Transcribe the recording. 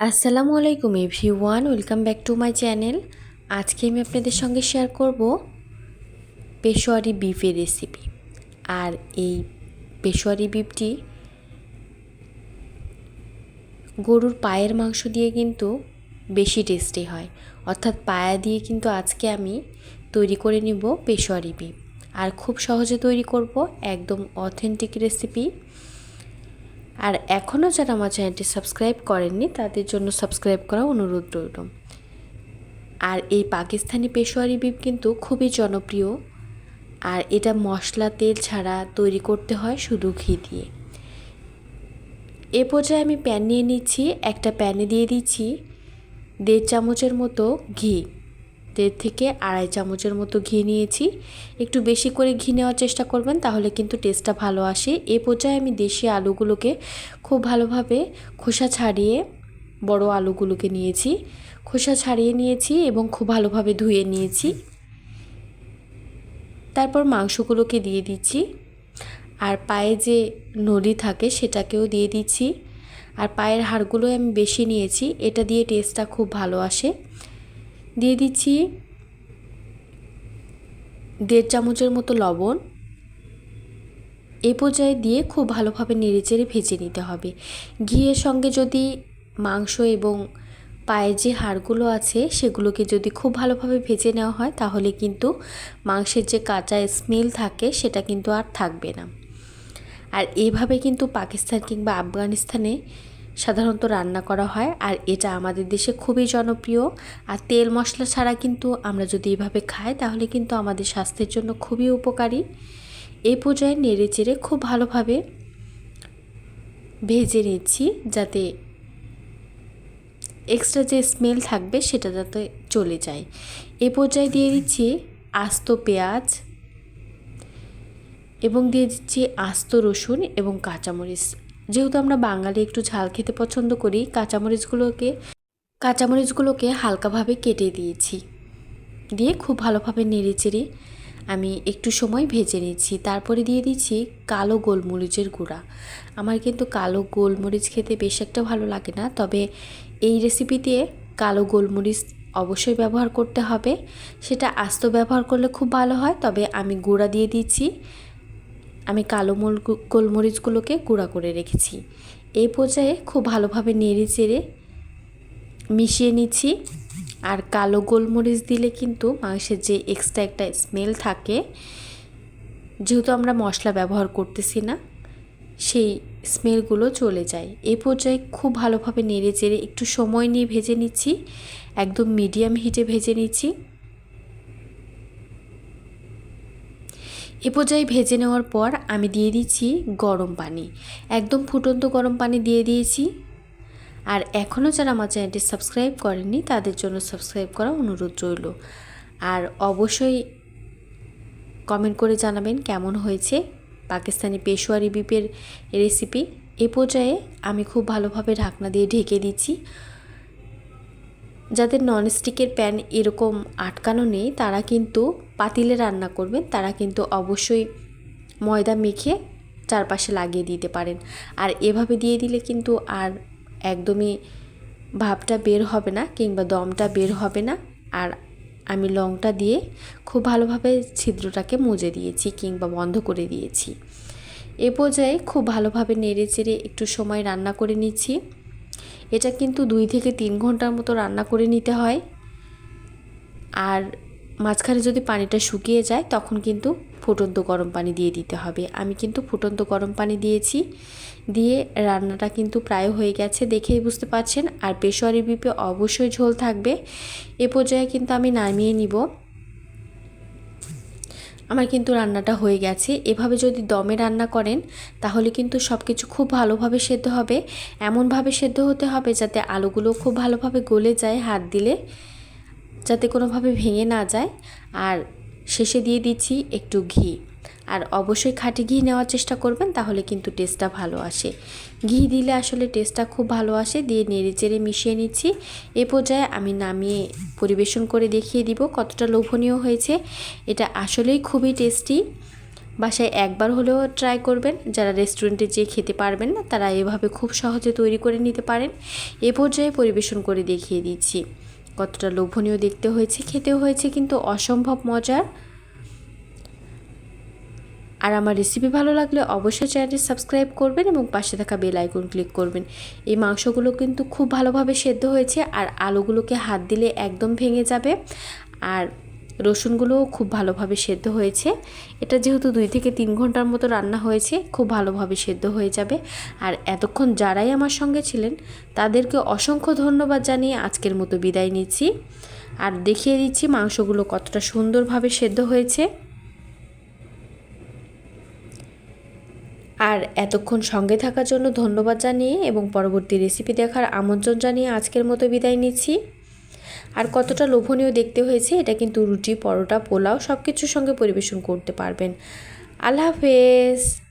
আসসালামু আলাইকুম everyone welcome back to my channel. আজকে আমি আপনাদের সঙ্গে শেয়ার করব পেশোয়ারি বিফের রেসিপি। আর এই পেশোয়ারি বিফটি গরুর পায়ের মাংস দিয়ে কিন্তু বেশি টেস্টি হয়। অর্থাৎ পায়া দিয়ে কিন্তু আজকে আমি তৈরি করে নিব পেশোয়ারি বিফ। আর খুব সহজে তৈরি করব একদম অথেন্টিক রেসিপি আর এখনও যারা আমার চ্যানেলটি সাবস্ক্রাইব করেননি, তাদের জন্য সাবস্ক্রাইব করা অনুরোধ রইল। আর এই পাকিস্তানি পেশোয়ারি বিপ কিন্তু খুবই জনপ্রিয়। আর এটা মশলা তেল ছাড়া তৈরি করতে হয় শুধু ঘি দিয়ে। এ পর্যায়ে আমি প্যান নিয়ে নিচ্ছি, একটা প্যানে দিয়ে দিচ্ছি দেড় চামচের মতো ঘি। দেড় থেকে আড়াই চামচের মতো ঘি নিয়েছি। একটু বেশি করে ঘি নেওয়ার চেষ্টা করবেন, তাহলে কিন্তু টেস্টটা ভালো আসে। এ পর্যায়ে আমি দেশি আলুগুলোকে খুব ভালোভাবে খোসা ছাড়িয়ে বড় আলুগুলোকে নিয়েছি। খোসা ছাড়িয়ে নিয়েছি এবং খুব ভালোভাবে ধুয়ে নিয়েছি। তারপর মাংসগুলোকে দিয়ে দিচ্ছি। আর পায়ে যে নলি থাকে সেটাকেও দিয়ে দিচ্ছি। আর পায়ের হাড়গুলো আমি বেশি নিয়েছি, এটা দিয়ে টেস্টটা খুব ভালো আসে। দিয়ে দিচ্ছি দেড় চামচের মতো লবণ। এ পর্যায়ে দিয়ে খুব ভালোভাবে নেড়েচেড়ে ভেজে নিতে হবে। ঘিয়ের সঙ্গে যদি মাংস এবং পায়ের যে হাড়গুলো আছে, সেগুলোকে যদি খুব ভালোভাবে ভেজে নেওয়া হয়, তাহলে কিন্তু মাংসের যে কাঁচা স্মেল থাকে, সেটা কিন্তু আর থাকবে না। আর এইভাবে কিন্তু পাকিস্তান কিংবা আফগানিস্তানে সাধারণত রান্না করা হয় আর এটা আমাদের দেশে খুবই জনপ্রিয়। আর তেল মশলা ছাড়া কিন্তু আমরা যদি এভাবে খাই তাহলে কিন্তু আমাদের স্বাস্থ্যের জন্য খুবই উপকারী। এই পর্যায়ে নেড়ে চেড়ে খুব ভালোভাবে ভেজে নিচ্ছি যাতে এক্সট্রা যে স্মেল থাকবে সেটা যাতে চলে যায়। এ পর্যায়ে দিয়ে দিচ্ছি আস্ত পেঁয়াজ এবং দিয়ে দিচ্ছি আস্ত রসুন এবং কাঁচামরিচ। যেহেতু আমরা বাঙালি, একটু ঝাল খেতে পছন্দ করি, কাঁচামরিচগুলোকে কাঁচামরিচগুলোকে হালকাভাবে কেটে দিয়েছি। দিয়ে খুব ভালোভাবে নেড়ে চেড়ে আমি একটু সময় ভেজে নিচ্ছি। তারপরে দিয়ে দিচ্ছি কালো গোলমরিচের গুঁড়া। আমার কিন্তু কালো গোলমরিচ খেতে বেশ একটা ভালো লাগে না, তবে এই রেসিপিতে কালো গোলমরিচ অবশ্যই ব্যবহার করতে হবে। সেটা আস্ত ব্যবহার করলে খুব ভালো হয়, তবে আমি গুঁড়া দিয়ে দিচ্ছি। আমি কালো মল গোলমরিচগুলোকে গুঁড়া করে রেখেছি। এই পর্যায়ে খুব ভালোভাবে নেড়ে চেড়ে মিশিয়ে নিচ্ছি। আর কালো গোলমরিচ দিলে কিন্তু মাংসের যে এক্সট্রা একটা স্মেল থাকে, যেহেতু আমরা মশলা ব্যবহার করতেছি না, সেই স্মেলগুলো চলে যায়। এ পর্যায়ে খুব ভালোভাবে নেড়ে চেড়ে একটু সময় নিয়ে ভেজে নিচ্ছি, একদম মিডিয়াম হিটে ভেজে নিচ্ছি। এ পর্যায়ে ভেজে নেওয়ার পর আমি দিয়ে দিচ্ছি গরম পানি। একদম ফুটন্ত গরম পানি দিয়ে দিয়েছি। আর এখনও যারা আমার চ্যানেলটি সাবস্ক্রাইব করেননি, তাদের জন্য সাবস্ক্রাইব করা অনুরোধ রইল। আর অবশ্যই কমেন্ট করে জানাবেন কেমন হয়েছে পাকিস্তানি পেশোয়ারি বিপের রেসিপি। এ পর্যায়ে আমি খুব ভালোভাবে ঢাকনা দিয়ে ঢেকে দিচ্ছি। যাদের ননস্টিকের প্যান এরকম আটকানো নেই, তারা কিন্তু পাতিলে রান্না করবেন, তারা কিন্তু অবশ্যই ময়দা মেখে চারপাশে লাগিয়ে দিতে পারেন। আর এভাবে দিয়ে দিলে কিন্তু আর একদমই ভাবটা বের হবে না কিংবা দমটা বের হবে না। আর আমি লংটা দিয়ে খুব ভালোভাবে ছিদ্রটাকে মুজে দিয়েছি কিংবা বন্ধ করে দিয়েছি। এ পর্যায়ে খুব ভালোভাবে নেড়ে চেড়ে একটু সময় রান্না করে নিচ্ছি। এটা কিন্তু দুই থেকে তিন ঘণ্টার মতো রান্না করে নিতে হয়। আর মাঝখানে যদি পানিটা শুকিয়ে যায়, তখন কিন্তু ফুটন্ত গরম পানি দিয়ে দিতে হবে। আমি কিন্তু ফুটন্ত গরম পানি দিয়েছি। দিয়ে রান্নাটা কিন্তু প্রায় হয়ে গেছে দেখেই বুঝতে পারছেন। আর পেশোয়ারি বিপে অবশ্যই ঝোল থাকবে। এ পর্যায়ে কিন্তু আমি নামিয়ে নিব। আমার কিন্তু রান্নাটা হয়ে গেছে। এভাবে যদি দমে রান্না করেন, তাহলে কিন্তু সব কিছু খুব ভালোভাবে সেদ্ধ হবে। এমনভাবে সেদ্ধ হতে হবে যাতে আলুগুলো খুব ভালোভাবে গলে যায় হাত দিলে। যাতে কোনোভাবে ভেঙে না যায়। আর শেষে দিয়ে দিচ্ছি একটু ঘি। আর অবশ্যই খাঁটি ঘি নেওয়ার চেষ্টা করবেন, তাহলে কিন্তু টেস্টটা ভালো আসে। ঘি দিলে আসলে টেস্টটা খুব ভালো আসে, দিয়ে নেড়ে চেড়ে মিশিয়ে নিচ্ছি। এ পর্যায়ে আমি নামিয়ে পরিবেশন করে দেখিয়ে দিব কতটা লোভনীয় হয়েছে। এটা আসলেই খুবই টেস্টি বাসায় একবার হলেও ট্রাই করবেন। যারা রেস্টুরেন্টে যেয়ে খেতে পারবেন না, তারা এভাবে খুব সহজে তৈরি করে নিতে পারেন। এ পর্যায়ে পরিবেশন করে দেখিয়ে দিচ্ছি। কতটা লোভনীয় দেখতে হয়েছে, খেতেও হয়েছে, কিন্তু অসম্ভব মজার। আর আমার রেসিপি ভালো লাগলে অবশ্যই চ্যানেলটি সাবস্ক্রাইব করবেন এবং পাশে থাকা বেল আইকন ক্লিক করবেন। এই মাংসগুলো কিন্তু খুব ভালোভাবে সেদ্ধ হয়েছে আর আলুগুলোকে হাত দিলে একদম ভেঙে যাবে। আর রসুনগুলোও খুব ভালোভাবে সেদ্ধ হয়েছে। এটা যেহেতু দুই থেকে তিন ঘণ্টার মতো রান্না হয়েছে, খুব ভালোভাবে সেদ্ধ হয়ে যাবে। আর এতক্ষণ যারাই আমার সঙ্গে ছিলেন, তাদেরকে অসংখ্য ধন্যবাদ জানিয়ে আজকের মতো বিদায় নিচ্ছি। আর দেখিয়ে দিচ্ছি মাংসগুলো কতটা সুন্দরভাবে সেদ্ধ হয়েছে। আর এতক্ষণ সঙ্গে থাকার জন্য ধন্যবাদ জানিয়ে এবং পরবর্তী রেসিপি দেখার আমন্ত্রণ জানিয়ে আজকের মতো বিদায় নিচ্ছি। আর কতটা লোভনীয় দেখতে হয়েছে, এটা কিন্তু রুটি, পরোটা, পোলাও সব কিছুর সঙ্গে পরিবেশন করতে পারবেন। আল্লাহ হাফেজ।